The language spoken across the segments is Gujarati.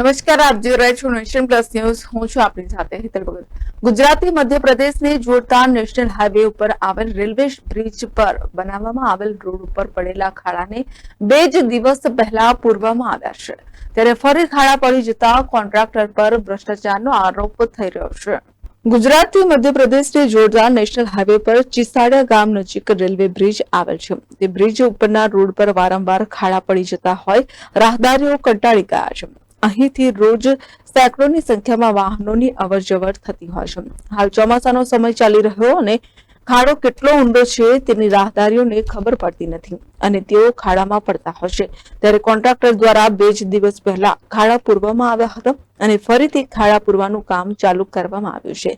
નમસ્કાર, આપ જોઈ રહ્યા છો નેશન પ્લસ ન્યૂઝ. હું છું આપની સાથે હેતલ ભગત. ગુજરાતી મધ્યપ્રદેશને જોડતા નેશનલ હાઈવે ઉપર આવેલ રેલવે બ્રિજ પર બનાવવામાં આવેલ રોડ ઉપર પડેલા ખાડાને બે જ દિવસ પહેલા પૂરવામાં આવ્યા છે. ત્યારે ફરી ખાડા પડી જતા કોન્ટ્રાક્ટર પર ભ્રષ્ટાચારનો આરોપ થઈ રહ્યો છે. ગુજરાતથી મધ્યપ્રદેશને જોડતા નેશનલ હાઈવે પર ચિસાડા ગામ નજીક રેલવે બ્રિજ આવેલ છે. તે બ્રિજ ઉપરના રોડ પર વારંવાર ખાડા પડી જતા હોય, રાહદારીઓ કંટાળી ગયા છે. અહીંથી રોજ સેંકડોની સંખ્યામાં વાહનોની અવરજવર થતી હોય છે. હાલ ચોમાસાનો સમય ચાલી રહ્યો અને ખાડો કેટલો ઊંડો છે તેની રાહદારીઓને ખબર પડતી નથી અને તેઓ ખાડામાં પડતા હશે ત્યારે કોન્ટ્રાક્ટર દ્વારા બે જ દિવસ પહેલા ખાડા પૂરવામાં આવ્યા હતા અને ફરીથી ખાડા પૂરવાનું કામ ચાલુ કરવામાં આવ્યું છે.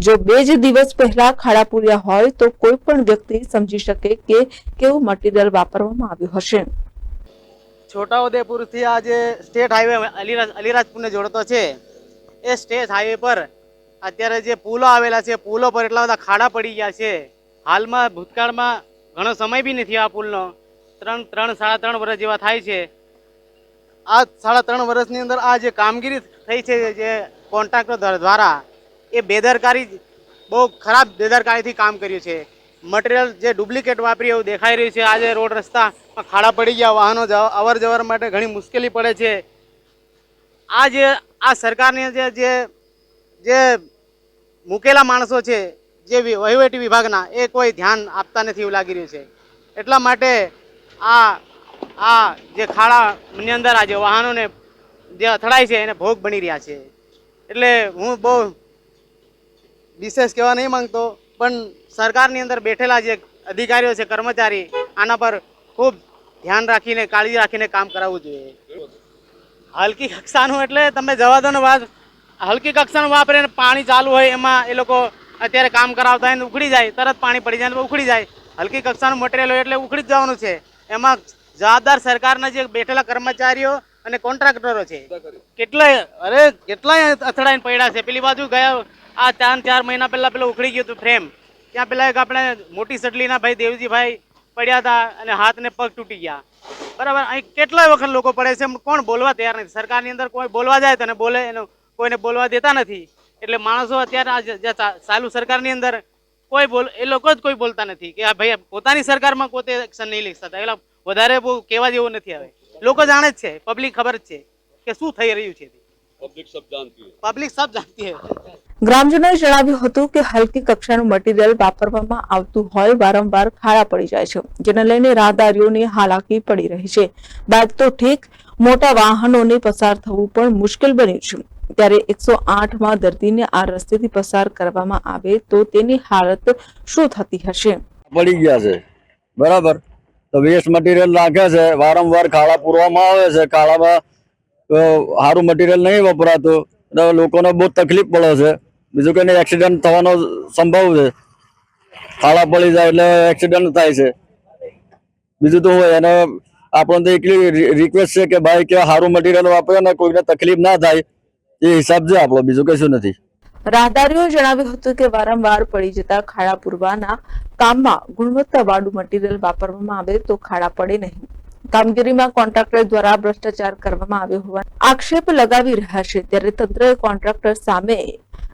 જો બે જ દિવસ પહેલા ખાડા પૂર્યા હોય તો કોઈ પણ વ્યક્તિ સમજી શકે કે કેવું મટીરીયલ વાપરવામાં આવ્યું હશે. છોટાઉદેપુરથી આ જે સ્ટેટ હાઈવે અલીરાજ, અલીરાજપુરને જોડતો છે. એ સ્ટેટ હાઈવે પર અત્યારે જે પુલો આવેલા છે, પુલો પર એટલા બધા ખાડા પડી ગયા છે. હાલમાં ભૂતકાળમાં ઘણો સમય બી નથી આ પુલનો. ત્રણ ત્રણ, સાડા ત્રણ વર્ષ જેવા થાય છે. આ સાડા ત્રણ વર્ષની અંદર આ જે કામગીરી થઈ છે, જે કોન્ટ્રાક્ટર દ્વારા, એ બેદરકારી બહુ ખરાબ બેદરકારીથી કામ કર્યું છે. મટીરિયલ જે ડુપ્લિકેટ વાપરી એવું દેખાઈ રહ્યું છે. આજે રોડ રસ્તામાં ખાડા પડી ગયા, વાહનો અવર જવર માટે ઘણી મુશ્કેલી પડે છે. આ જે આ સરકારની જે જે જે મૂકેલા માણસો છે, જે વહીવટી વિભાગના, એ કોઈ ધ્યાન આપતા નથી એવું લાગી રહ્યું છે. એટલા માટે આ આ જે ખાડાની અંદર આ જે વાહનોને જે અથડાય છે, એને ભોગ બની રહ્યા છે. એટલે હું બહુ વિશેષ કહેવા નહીં માંગતો. પણ સરકારની અંદર બેઠેલા જે અધિકારીઓ છે કર્મચારી આના પર ખૂબ ધ્યાન રાખીને કાળજી રાખીને કામ કરાવવું જોઈએ. હલકી કક્ષાનું એટલે તમે જવા દો ને વાત. હલકી કક્ષાનું વાપરીને પાણી ચાલુ હોય એમાં એ લોકો અત્યારે કામ કરાવતા હોય ને ઉખડી જાય તરત પાણી પડી જાય ઉખડી જાય. હલકી કક્ષાનું મટીરિયલ હોય એટલે ઉખડી જ જવાનું છે. એમાં જવાબદાર સરકારના જે બેઠેલા કર્મચારીઓ અને કોન્ટ્રાક્ટરો છે. કેટલાય અરે કેટલાય અથડાઈને પડ્યા છે. પેલી બાજુ ગયા આ ત્રણ ચાર મહિના પહેલાં પેલું ઉખડી ગયું હતું ફ્રેમ ત્યાં પેલા એક આપણે મોટી સડલીના ભાઈ દેવજીભાઈ પડ્યા હતા અને હાથને પગ તૂટી ગયા. બરાબર? અહીં કેટલા વખત લોકો પડે છે કોણ બોલવા તૈયાર નથી? સરકારની અંદર કોઈ બોલવા જાય તો બોલે એનો કોઈને બોલવા દેતા નથી. એટલે માણસો અત્યારે આજે ચાલુ સરકારની અંદર કોઈ બોલ એ લોકો જ કોઈ બોલતા નથી કે આ ભાઈ પોતાની સરકારમાં પોતે એક્શન નહીં લઈ શકતા. એટલે વધારે બહુ કહેવા જેવું નથી આવે. લોકો જાણે જ છે પબ્લિક ખબર જ છે કે શું થઈ રહ્યું છે. પબ્લિક સબ જાણતી પબ્લિક સબ જાણતી ગ્રામજનોએ જણાવ્યું હતું કે હલકી કક્ષાનું મટીરીયલ વાપરવામાં આવતું હોય વારંવાર ખાડા પડી જાય છે, જેને લઈને રાહદારીઓને હાલાકી પડી રહી છે. બાદ તો ઠીક, મોટા વાહનોને પસાર થવું પણ મુશ્કેલ બન્યું છે. ત્યારે એકસો આઠમાં દર્દીને આ રસ્તેથી પસાર કરવામાં આવે તો તેની હાલત શું થતી હશે? પડી ગયા છે. બરાબર. તો વેસ્ટ મટીરિયલ નાખે છે, વારંવાર ખાડા પૂરવામાં આવે છે, ખાડામાં સારું મટીરિયલ નહીં વપરાતું. લોકોને બહુ તકલીફ પડે છે. બીજું કંઈ એક્સિડન્ટ થવાનો સંભવ છે. ખાડા પડી જાય એટલે એક્સિડન્ટ થાય છે. બીજું તો હોય અને આપણને એટલી રિક્વેસ્ટ છે કે ભાઈ કે સારું મટીરિયલ વાપરે અને કોઈને તકલીફ ના થાય, એ હિસાબ છે આપણો, બીજું કશું નથી. રાહદારીઓ જણાવ્યું હતું કે વારંવાર પડી જતા ખાડા પૂરવાના કામમાં ગુણવત્તાવાળું મટીરિયલ વાપરવામાં આવે તો ખાડા પડે નહીં. કામગીરીમાં કોન્ટ્રાક્ટર દ્વારા ભ્રષ્ટાચાર કરવામાં આવ્યો હોવાનો આક્ષેપ લગાવી રહ્યા છે. ત્યારે તંત્રએ કોન્ટ્રાક્ટર સામે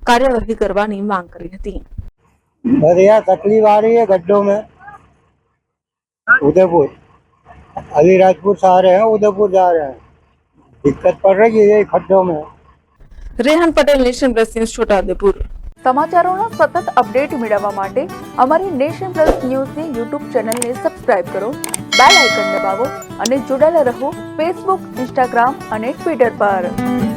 કાર્યવાહી કરવાની માંગ કરી હતી अरे यार तकलीफ आ रही है गड्ढों में उदयपुर अलीराजपुर से आ रहे हैं उदयपुर जा रहे हैं दिक्कत पड़ रही है ये खड्डों में Rehan Patel nation plus news Chhota Udepur સમાચારોનો સતત અપડેટ મેળવવા માટે અમારી નેશન પ્લસ ન્યૂઝની યુટ્યુબ ચેનલને સબસ્ક્રાઇબ કરો બેલ આઇકન દબાવો અને જોડાયેલા રહો ફેસબુક ઇન્સ્ટાગ્રામ અને ટ્વિટર પર